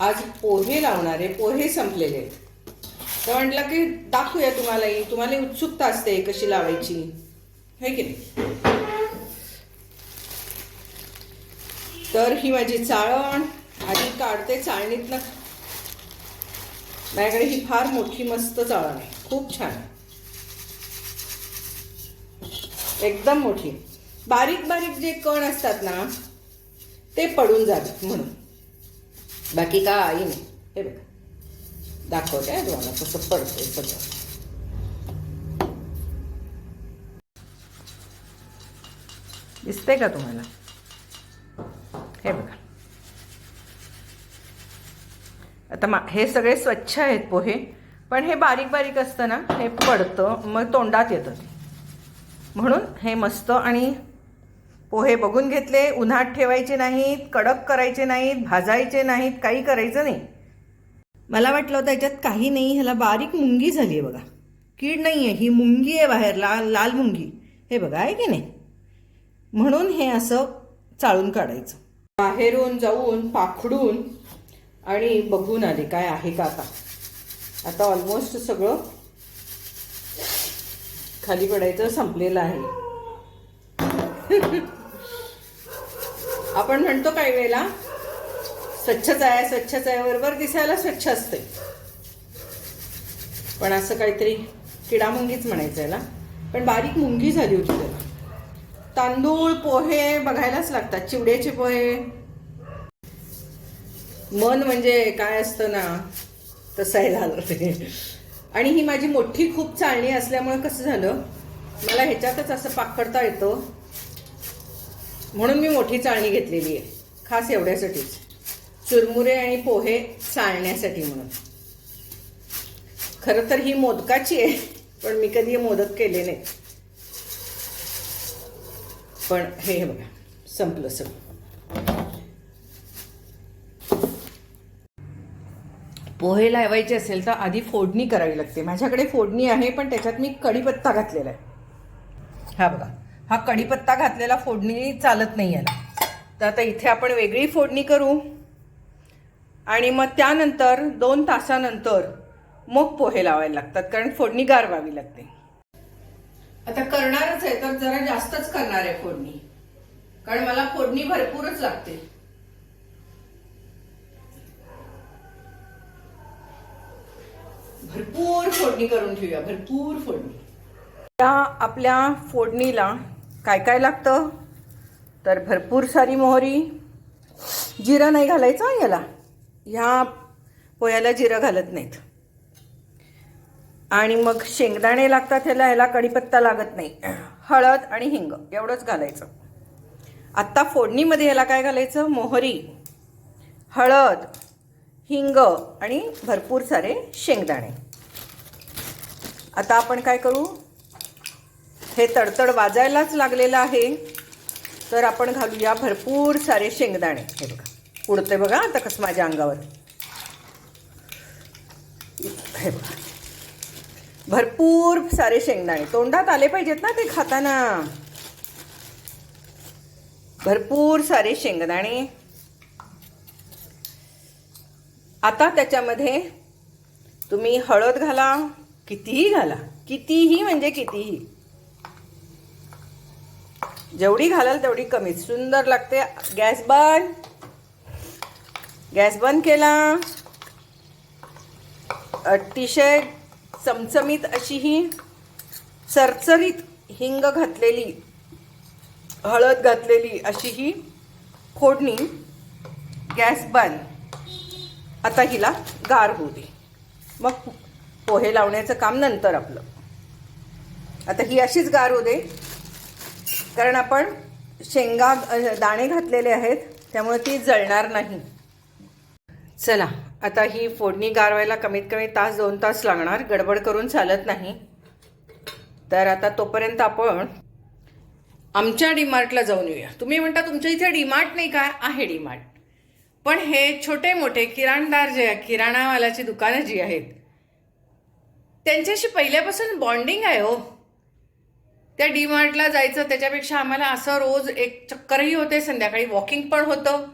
आज पोहे लावणारे पोहे संपलेले तर म्हटलं की दाखवूया तुम्हालाही तुम्हाला उत्सुकता असते कशी लावायची. है की नाही? तर ही माझी चाळण आधी काढते चाळणीतनं. माझ्याकडे ही फार मोठी मस्त चाळण आहे खूप छान आहे. एकदम मोठी. बारीक बारीक जे कण असतात ना ते पडून जातात म्हणून. बाकी काही नाही. हे बघा. दाखवते आहे तुम्हाला. कसं पडतंय सगळं. दिसते का तुम्हाला? हे बघा. आता मा हे सगळे स्वच्छ आहेत पोहे पण हे बारीक बारीक असतं ना हे पडतं मग तोंडात येतं ते. म्हणून हे मस्त आणि पोहे बघून घेतले उन्हात ठेवायचे नाहीत कडक करायचे नाहीत भाजायचे नाहीत काही करायचं नाही. मला वाटलं होतं याच्यात काही नाही ह्याला बारीक मुंगी झाली आहे बघा. कीड नाही आहे ही मुंगी आहे बाहेर लाल लाल मुंगी. हे बघा आहे की नाही? म्हणून हे असं चाळून काढायचं. बाहेरून जाऊन पाखडून आणि बघून आले काय आहे का आता? आता ऑलमोस्ट सगळं खाली पडायचं संपलेलं आहे. आपण म्हणतो काही वेळेला स्वच्छच आहे स्वच्छच आहे बरोबर दिसायला स्वच्छ असते. पण असं काहीतरी किडा मुंगीच म्हणायचं आहे ना पण बारीक मुंगी झाली होती त्याला. तांदूळ पोहे बघायलाच लागतात चिवड्याचे पोहे. मन म्हणजे काय असतं ना तसं हे झालं ते आणि ही माझी मोठी खूप चाळणी असल्यामुळे कसं झालं मला ह्याच्यातच असं पाकडता येतं. म्हणून मी मोठी चाळणी घेतलेली आहे. खास एवढ्यासाठीच. चुरमुरे आणि पोहे चाळण्यासाठी म्हणून. खरं तर ही मोदकाची आहे पण मी कधी मोदक केले नाही. पण हे हे बघा संपलं सगळं. पोहे लावायचे असेल तर आधी फोडणी करावी लागते. माझ्याकडे फोडणी आहे पण त्याच्यात मी कढीपत्ता घातलेला आहे. हा बघा. हा कढीपत्ता घातलेला फोडणी चालत नाही आहे तर आता इथे आपण वेगळी फोडणी करू. आणि मग त्यानंतर दोन तासानंतर मग पोहे लावायला लागतात कारण फोडणी गारवावी लागते. आता करणारच आहे तर जरा जास्तच करणार आहे फोडणी. कारण मला फोडणी भरपूरच लागते. भरपूर फोडणी करून ठेवूया भरपूर फोडणी. त्या आपल्या फोडणीला काय काय लागतं? तर भरपूर सारी मोहरी. जिरं नाही घालायचं याला. ह्या पोह्याला जिरं घालत नाहीत. आणि मग शेंगदाणे लागतात ह्याला ह्याला कढीपत्ता लागत नाही. हळद आणि हिंग एवढंच घालायचं. आत्ता फोडणीमध्ये ह्याला काय घालायचं? मोहरी हळद हिंग आणि भरपूर सारे शेंगदाणे. आता आपण काय करू? हे तडतड वाजायलाच लागलेलं आहे. तर आपण घालूया भरपूर सारे शेंगदाणे. हे बघा उडते बघा आता कसं माझ्या अंगावर. हे बघा. भरपूर सारे शेंगदाणे. तोंडात आले पाहिजेत ना ते खाताना. भरपूर सारे शेंगदाणे. आता त्याच्यामध्ये तुम्ही हळद घाला कितीही घाला कितीही म्हणजे कितीही. जेवढी घालाल तेवढी कमीच सुंदर लागते. गॅस बंद. गॅस बंद केला. अतिशय चमचमीत अशी ही चरचरीत हिंग घातलेली हळद घातलेली अशी ही फोडणी गॅस बंद. आता हिला गार होऊ दे. मग पोहे लावण्याचं काम नंतर आपलं. आता ही अशीच गार होऊ दे. कारण आपण शेंगा दाणे घातलेले आहेत त्यामुळे ती जळणार नाही. चला आता ही फोडणी गारवायला कमीत कमी तास दोन तास लागणार गडबड करून चालत नाही. तर आता तोपर्यंत आपण आमच्या डीमार्टला जाऊन येऊया. तुम्ही म्हणता तुमच्या इथे डीमार्ट नाही काय आहे डीमार्ट. पण हे छोटे मोठे किराणदार जे आहे दुकानं जी आहेत त्यांच्याशी पहिल्यापासून बॉन्डिंग आहे हो. त्या डीमार्टला जायचं त्याच्यापेक्षा आम्हाला असं रोज एक चक्करही होते. संध्याकाळी वॉकिंग पण होतं.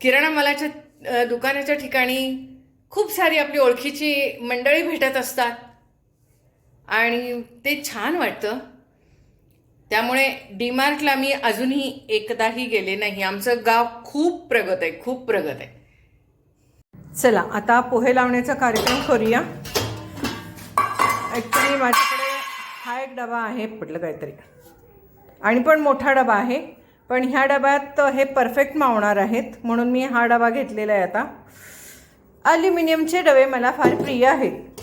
किराणा मालाच्या दुकानाच्या ठिकाणी खूप सारी आपली ओळखीची मंडळी भेटत असतात. आणि ते छान वाटतं. त्यामुळे डीमार्टला मी अजूनही एकदाही गेले नाही. आमचं गाव खूप प्रगत आहे खूप प्रगत आहे. चला आता पोहे लावण्याचा कार्यक्रम करूया. ॲक्च्युली माझ्या हा एक डबा आहे पडलं काहीतरी. आणि पण मोठा डबा आहे. पण ह्या डब्यात हे परफेक्ट मावणार आहेत. म्हणून मी हा डबा घेतलेला आहे आता. ॲल्युमिनियमचे डबे मला फार प्रिय आहेत.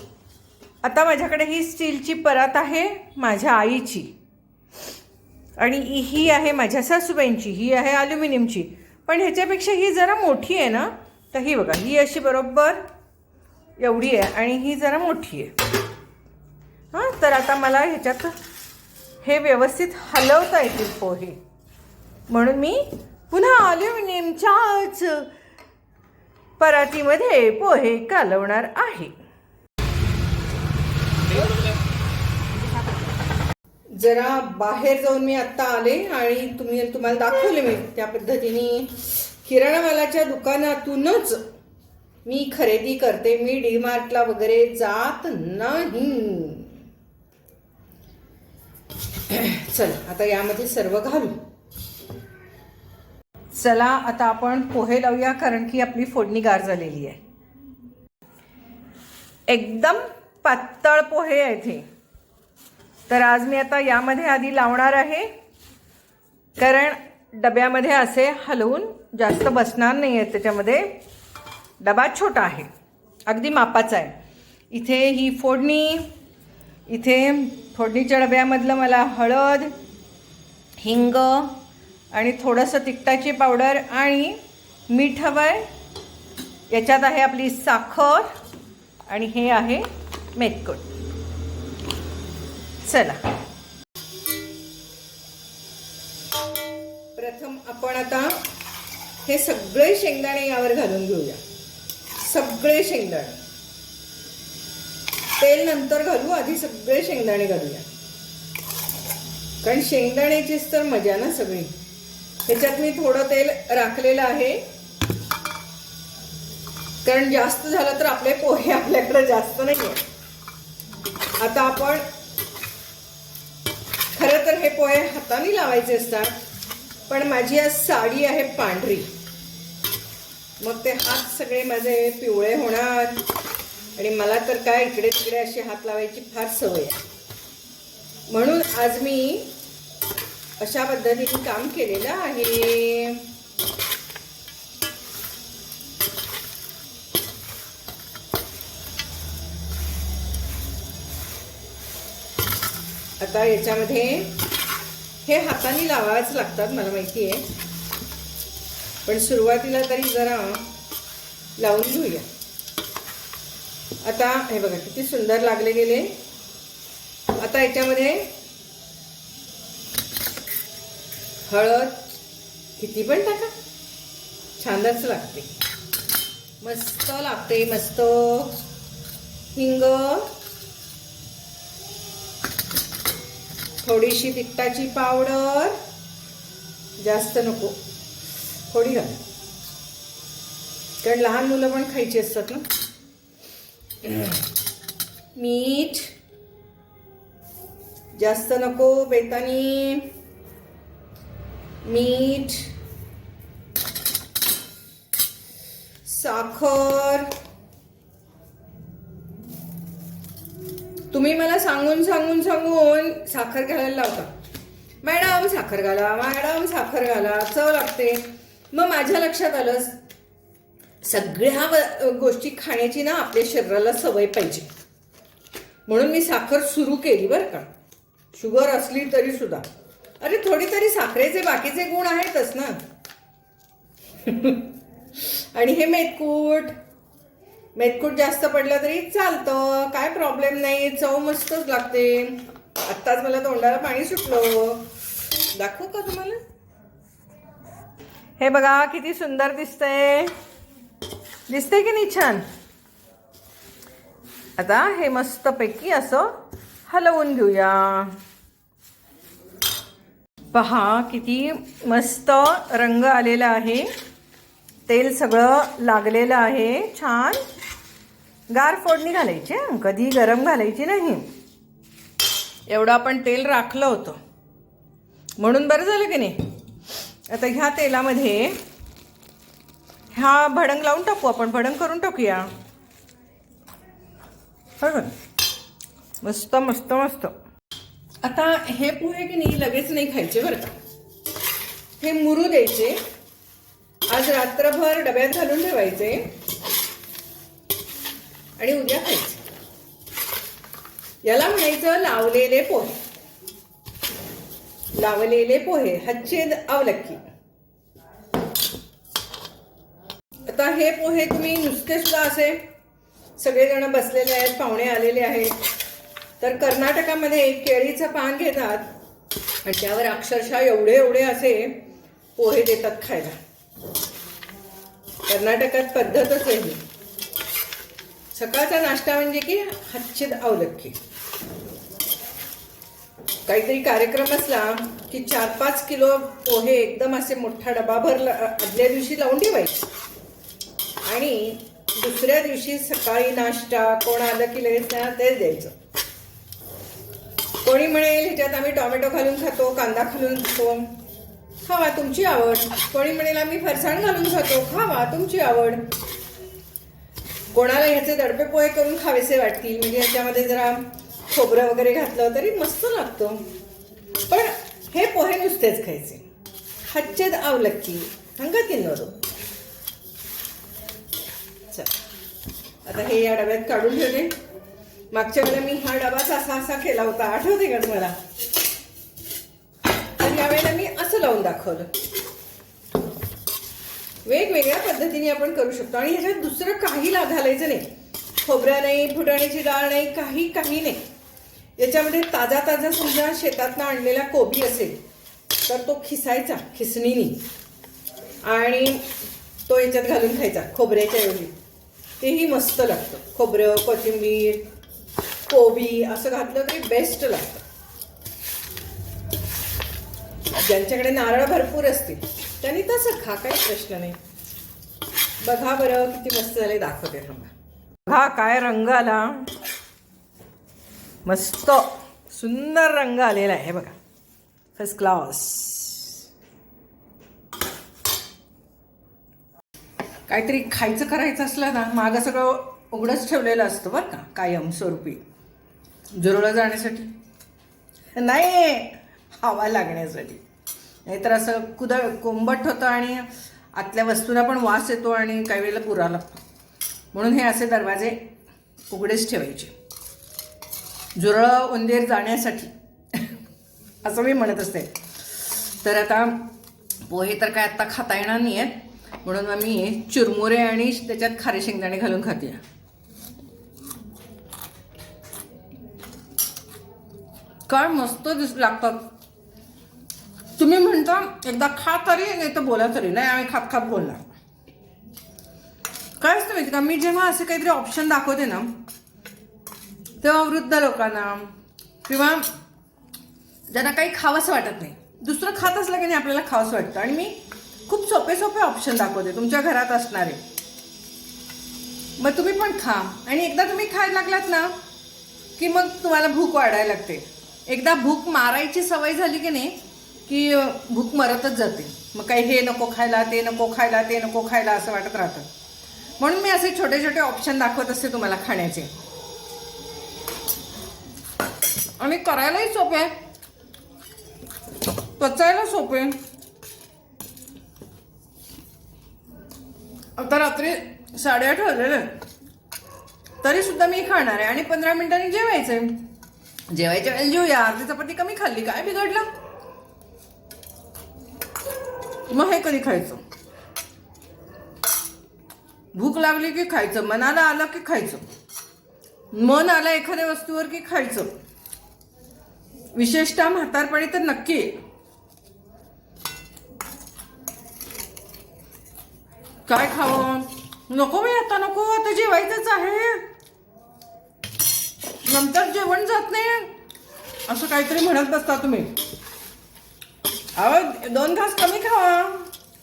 आता माझ्याकडे ही स्टीलची परात आहे माझ्या आईची. आणि ही आहे माझ्या सासूबाईंची ही आहे ॲल्युमिनियमची पण ह्याच्यापेक्षा ही जरा मोठी आहे ना? तर ही बघा ही अशी बरोबर एवढी आहे आणि ही जरा मोठी आहे. तर आता मला ह्याच्यात हे व्यवस्थित हलवता येतील पोहे. म्हणून मी पुन्हा ॲल्युमिनियमच्याच परातीमध्ये पोहे कालवणार आहे. जरा बाहेर जाऊन मी आत्ता आले आणि तुम्ही तुम्हाला दाखवले मी त्या पद्धतीने किराणामालाच्या दुकानातूनच मी खरेदी करते. मी डी मार्टला वगैरे जात नाही. चला आता यामध्ये सर्व घालू. चला आता आपण पोहे लावूया कारण की आपली फोडणी गार झालेली आहे. एकदम पातळ पोहे आहेत हे. तर आज मी आता यामध्ये आधी लावणार आहे कारण डब्यामध्ये असे हलवून जास्त बसणार नाही आहेत त्याच्यामध्ये डबा छोटा आहे. अगदी मापाचा आहे. इथे ही फोडणी इथे फोडणीच्या डब्यामधलं मला हळद हिंग आणि थोडंसं तिखटाची पावडर आणि मीठ हवं आहे याच्यात आहे आपली साखर आणि हे आहे मेथकूट. चला. प्रथम आपण आता हे सगळे शेंगदाणे यावर घालून घेऊया. सगळे शेंगदाणे. तेल नंतर घालू आधी सगळे शेंगदाणे घालूया. कारण शेंगदाण्याचीच तर मजा ना सगळी. त्याच्यात मी थोडं तेल राखलेलं आहे. कारण जास्त झालं तर आपले पोहे आपल्याकडे जास्त नाही आहे आता आपण खरं तर हे पोहे हाताने लावायचे असतात पण माझी आज साडी आहे पांढरी. मग ते हात सगळे माझे पिवळे होणार. आणि मला तर काय इकडे तिकडे असे हात लावायची फार सवय आहे. म्हणून आज मी अशा पद्धतीने काम केलेलं आहे. आता याच्यामध्ये हे हाताने लावावेच लागतात मला माहिती आहे. पण सुरुवातीला तरी जरा लावून घेऊया. आता हे बघा किती सुंदर लागले गेले. आता याच्यामध्ये हळद किती पण टाका. छानच लागते. मस्त लागते मस्त. हिंग. थोडीशी तिखटाची पावडर. जास्त नको. थोडी घाल. कारण लहान मुलं पण खायची असतात ना. मीठ. जास्त नको बेतानी. मीठ. साखर. तुम्ही मला सांगून सांगून सांगून साखर घालायला लावता. मॅडम साखर घाला मॅडम साखर घाला. चव लागते. मग माझ्या लक्षात आलं सगळ्या गोष्टी खाण्याची ना आपल्या शरीराला सवय पाहिजे. म्हणून मी साखर सुरू केली बरं का. शुगर असली तरी सुद्धा. अरे थोडी तरी साखरेचे बाकीचे गुण आहेतच ना. आणि हे मेतकूट. मेतकूट जास्त पडलं तरी चालतं. काय प्रॉब्लेम नाही. चव मस्तच लागते. आत्ताच मला तोंडाला पाणी सुटलं. दाखवू का तुम्हाला? हे बघा किती सुंदर दिसतंय. दिसते की नाही छान? आता हे मस्तपैकी असं हलवून घेऊया. पहा किती मस्त रंग आलेला आहे. तेल सगळं लागलेलं आहे. छान. गार फोडणी घालायची कधी गरम घालायची नाही. एवढं आपण तेल राखलं होतं. म्हणून बरं झालं की नाही? आता ह्या तेलामध्ये हा भडंग लावून टाकू आपण. भडंग करून टाकूया. मस्त मस्त मस्त. आता हे पोहे की नाही लगेच नाही खायचे बरं का. हे मुरू द्यायचे. आज रात्रभर डब्यात घालून ठेवायचे. आणि उद्या खायचे. याला म्हणायचं लावलेले पोहे. लावलेले पोहे हच्छेद अवलक्की आता हे पोहे तुम्ही नुसते सुद्धा असे सगळेजण बसलेले आहेत पाहुणे आलेले आहेत? तर कर्नाटकामध्ये केळीचं पान घेतात आणि त्यावर अक्षरशः एवढे एवढे असे पोहे देतात खायला. कर्नाटकात पद्धतच आहे सकाळचा नाश्ता म्हणजे की हच्छिद अवलक्की काहीतरी कार्यक्रम असला की चार पाच किलो पोहे एकदम असे मोठा डबा भरला आदल्या दिवशी लावून ठेवायचे. आणि दुसऱ्या दिवशी सकाळी नाश्ता कोण आलं की लगेच त्यांना तेच द्यायचं. कोणी म्हणेल ह्याच्यात आम्ही टोमॅटो घालून खातो कांदा घालून खातो. खावा तुमची आवड. कोणी म्हणेल आम्ही फरसाण घालून खातो. खावा तुमची आवड. कोणाला ह्याचे दडपे पोहे करून खावेसे वाटतील? म्हणजे ह्याच्यामध्ये जरा खोबरं वगैरे घातलं तरी मस्त लागतो. पण हे पोहे नुसतेच खायचे. हच्चेद आवलक्की हंगा चल आता हे या डब्यात काढून ठेवले मागच्या वेळेला मी हा डबाच असा असा केला होता. आठवते का तुम्हाला? तर यावेळेला मी असं लावून दाखवलं. वेगवेगळ्या पद्धतीने आपण करू शकतो. आणि ह्याच्यात दुसरं काही ला घालायचं नाही. खोबऱ्या नाही फुटाण्याची डाळ नाही काही काही नाही. याच्यामध्ये ताजा ताजा समजा शेतातनं आणलेला कोबी असेल तर तो खिसायचा खिसणीनी. आणि तो याच्यात घालून खायचा खोबऱ्याच्या एवढी तेही मस्त लागतं. खोबरं कोथिंबीर कोबी असं घातलं तरी बेस्ट लागतं. ज्यांच्याकडे नारळ भरपूर असतील त्यांनी तसं खा काही प्रश्न नाही. बघा बरं किती मस्त झाले दाखवते थांबा बघा काय रंग आला. मस्त सुंदर रंग आलेला आहे बघा. फर्स्ट क्लास काहीतरी खायचं करायचं असलं ना मागं सगळं उघडंच ठेवलेलं असतं बरं का कायमस्वरूपी जाण्यासाठी? नाही हवा लागण्यासाठी. नाहीतर असं कुद कोंबट होतं आणि आतल्या वस्तूला पण वास येतो आणि काही वेळेला पुरा लागतो. म्हणून हे असे दरवाजे उघडेच ठेवायचे. जुरळं उंदीर जाण्यासाठी. असं मी म्हणत असते. तर आता पोहे तर काय आत्ता खाता येणार नाही आहेत म्हणून मग मी चुरमुरे आणि त्याच्यात खारे शेंगदाणे घालून खाते. काय मस्त दिस लागतात. तुम्ही म्हणता एकदा खा तरी नाही तर बोला तरी. नाही आम्ही खात खात बोलणार. काय असतं माहिती का? मी जेव्हा असे काहीतरी ऑप्शन दाखवते ना तेव्हा वृद्ध लोकांना किंवा ज्यांना काही खावंसं वाटत नाही. दुसरं खात असलं की नाही आपल्याला खावंसं वाटतं. आणि मी खूप सोपे सोपे ऑप्शन दाखवते. तुमच्या घरात असणारे. मग तुम्ही पण खा. आणि एकदा तुम्ही खायला लागलात ना की मग तुम्हाला भूक वाढायला लागते. एकदा भूक मारायची सवय झाली की नाही की भूक मरतच जाते. मग काही हे नको खायला ते नको खायला ते नको खायला असं वाटत राहतं. म्हणून मी असे छोटे छोटे ऑप्शन दाखवत असते तुम्हाला खाण्याचे. आणि करायलाही सोपे. आहे पचायला सोपे. आता रात्री साडेआठ वाजलेले तरी सुद्धा मी खाणार आहे आणि पंधरा मिनिटांनी जेवायचंय. जेवायच्या वेळेला जेवूया अर्धी चपाती कमी खाल्ली. काय बिघडलं? मग हे कधी खायचं? भूक लागली की खायचं? मनाला आलं की खायचं? मन आलं एखाद्या वस्तूवर की खायचं? विशेषतः म्हातारपणी तर नक्की. काय खावं? नको बाई आता नको. आता जेवायचंच आहे. नंतर जेवण जात नाही. असं काहीतरी म्हणत बसता तुम्ही. अहो दोन घास कमी खावा.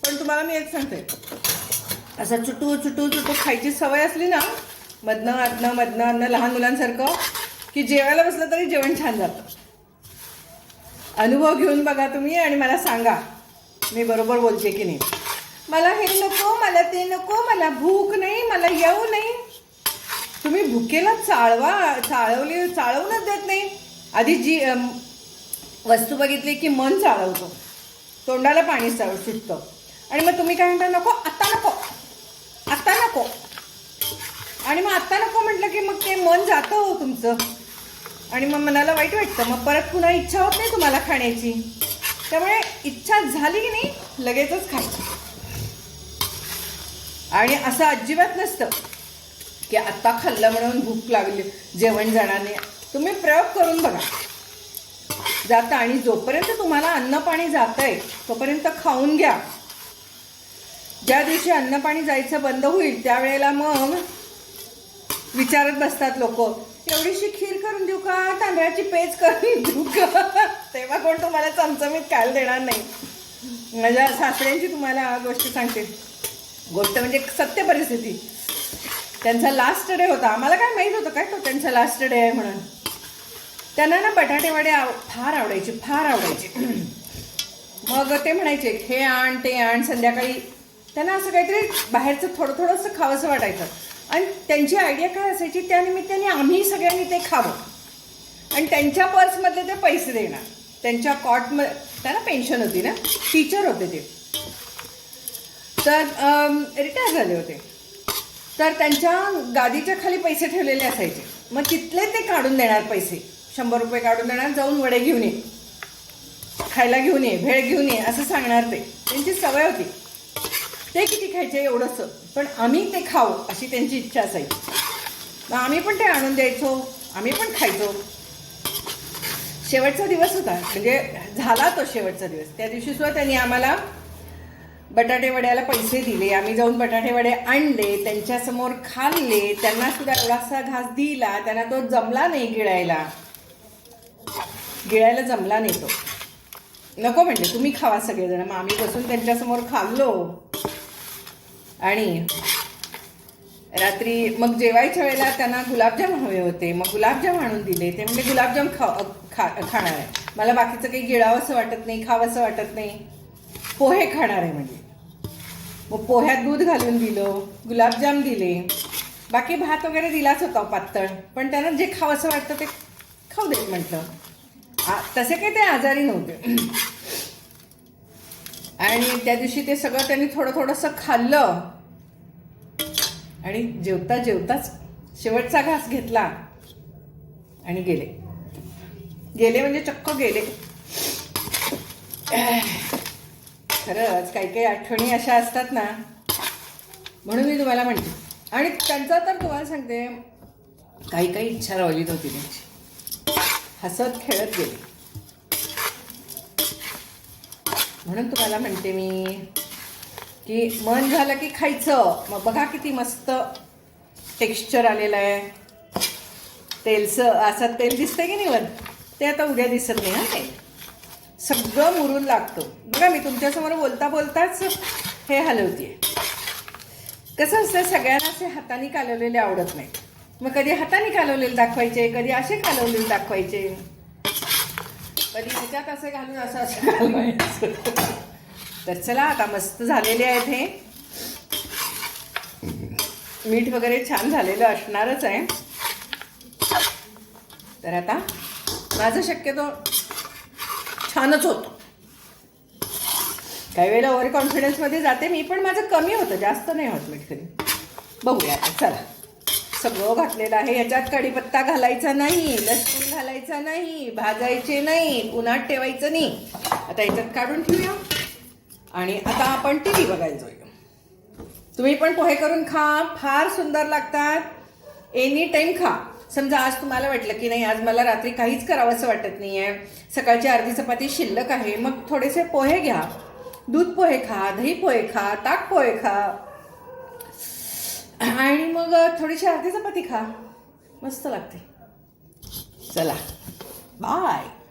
पण तुम्हाला मी एक सांगते. असं चुटू चुटू चुटू खायची सवय असली ना मधनं आधनं मधनं अन्न लहान मुलांसारखं की जेवायला बसलं तरी जेवण छान जातं. अनुभव घेऊन बघा तुम्ही आणि मला सांगा. मी बरोबर बोलते की नाही? मला हे नको मला ते नको मला भूक नाही मला येऊ नाही. तुम्ही भुकेला चाळवा चाळवली चाळवूनच देत नाही. आधी जी वस्तू बघितली की मन चाळवतो. तोंडाला पाणी चाळ सुटतं. आणि मग तुम्ही काय म्हणता नको आत्ता नको आत्ता नको. आणि मग आत्ता नको म्हटलं की मग ते मन जातं हो तुमचं. आणि मग मनाला वाईट वाटतं. मग परत पुन्हा इच्छा होत नाही तुम्हाला खाण्याची. त्यामुळे इच्छा झाली की नाही लगेचच खायची. आणि असं अजिबात नसतं की आत्ता खाल्लं म्हणून भूक लागली जेवण जाणार नाही. तुम्ही प्रयोग करून बघा. जाता आणि जोपर्यंत तुम्हाला अन्न पाणी जातंय तोपर्यंत खाऊन घ्या. ज्या दिवशी अन्न पाणी जायचं बंद होईल त्यावेळेला मग विचारत बसतात लोक एवढीशी खीर करून देऊ का? तांदळाची पेज करून देऊ का? तेव्हा कोण तुम्हाला चमचमीत खायला देणार नाही. माझ्या सासऱ्यांची तुम्हाला गोष्ट सांगते. गोष्ट म्हणजे सत्य परिस्थिती. त्यांचा लास्ट डे होता. आम्हाला काय माहीत होतं काय तो त्यांचा लास्ट डे आहे म्हणून? त्यांना ना बटाटेवाडे आव फार आवडायचे फार आवडायचे. मग ते म्हणायचे हे आण ते आण. संध्याकाळी त्यांना असं काहीतरी बाहेरचं थोडं थोडंसं खावंसं वाटायचं. आणि त्यांची आयडिया काय असायची? त्या निमित्ताने आम्ही सगळ्यांनी ते खावं. आणि त्यांच्या पर्समधले ते पैसे देणार. त्यांच्या कॉटमध्ये त्यांना पेन्शन होती ना? टीचर होते ते. तर रिटायर झाले होते. तर त्यांच्या गादीच्या खाली पैसे ठेवलेले असायचे. मग तिथले ते काढून देणार पैसे. शंभर रुपये काढून देणार जाऊन वडे घेऊन ये. खायला घेऊन ये भेळ घेऊन ये असं सांगणार ते. त्यांची सवय होती. ते किती खायचे एवढंसं. पण आम्ही ते खाऊ अशी त्यांची इच्छा असायची. मग आम्ही पण ते आणून द्यायचो. आम्ही पण खायचो. शेवटचा दिवस होता. म्हणजे झाला तो शेवटचा दिवस. त्या दिवशी सुद्धा त्यांनी आम्हाला बटाटे वड्याला पैसे दिले आम्ही जाऊन बटाटे वडे आणले त्यांच्यासमोर खाल्ले त्यांना सुद्धा एवढासा घास दिला त्यांना तो जमला नाही गिळायला. गिळायला जमला नाही तो. नको म्हणजे तुम्ही खावा सगळेजण. मग आम्ही बसून त्यांच्यासमोर खाल्लो. आणि रात्री मग जेवायच्या वेळेला त्यांना गुलाबजाम हवे होते. मग गुलाबजाम आणून दिले. ते म्हणजे गुलाबजाम खा खा खाणार आहे. मला बाकीचं काही गिळावंसं वाटत नाही खावंसं वाटत नाही. पोहे खाणार आहे म्हणजे. मग पोह्यात दूध घालून दिलं गुलाबजाम दिले. बाकी भात वगैरे दिलाच होता हो पातळ पण त्यांना जे खावंसं वाटतं ते खाऊ देत म्हटलं. तसे काही ते आजारी नव्हते. आणि त्या दिवशी ते सगळं त्यांनी थोडं थोडंसं खाल्लं. आणि जेवता जेवताच शेवटचा घास घेतला. आणि गेले. गेले म्हणजे चक्क गेले. खरंच काही काही आठवणी अशा असतात ना. म्हणून मी तुम्हाला म्हणते. आणि त्यांचा तर तुम्हाला सांगते काही काही इच्छा रावलीत नव्हती त्यांची. हसत खेळत गेले. म्हणून तुम्हाला म्हणते मी की मन झालं की खायचं. मग बघा किती मस्त टेक्स्चर आलेलं आहे. तेलचं असं तेल दिसतंय की नाही वर? ते आता उद्या दिसत नाही हा ते. सगळं मुरून लागतं. बघा मी तुमच्यासमोर बोलता बोलताच हे हलवते कसं असतं सगळ्यांना असे हाताने कालवलेले आवडत नाही. मग कधी हाताने कालवलेले दाखवायचे कधी असे कालवलेले दाखवायचे? कधी ह्याच्यात असे घालून असं असं घालवायचं तर चला आता मस्त झालेले आहेत हे. मीठ वगैरे छान झालेलं असणारच आहे. तर आता माझं शक्यतो छानच होतं. काही वेळेला ओव्हर कॉन्फिडन्समध्ये जाते. मी पण माझं कमी होतं. जास्त नाही होत मीठ बघूया आता. चला. सगळं घातलेलं आहे. याच्यात कढीपत्ता घालायचा नाही. लसूण घालायचा नाही. भाजायचे नाही. उन्हात ठेवायचं नाही. आता याच्यात काढून ठेवूया. आणि आता आपण टी व्ही बघायला जाऊया. तुम्ही पण पोहे करून खा. फार सुंदर लागतात. एनी टाईम खा. समजा आज तुम्हाला वाटलं की नाही आज मला रात्री काहीच करावंसं वाटत नाही आहे सकाळची अर्धी चपाती शिल्लक आहे मग थोडेसे पोहे घ्या. दूध पोहे खा दही पोहे खा ताक पोहे खा. आणि मग थोडीशी अर्धी चपाती खा. मस्त लागते. चला. बाय.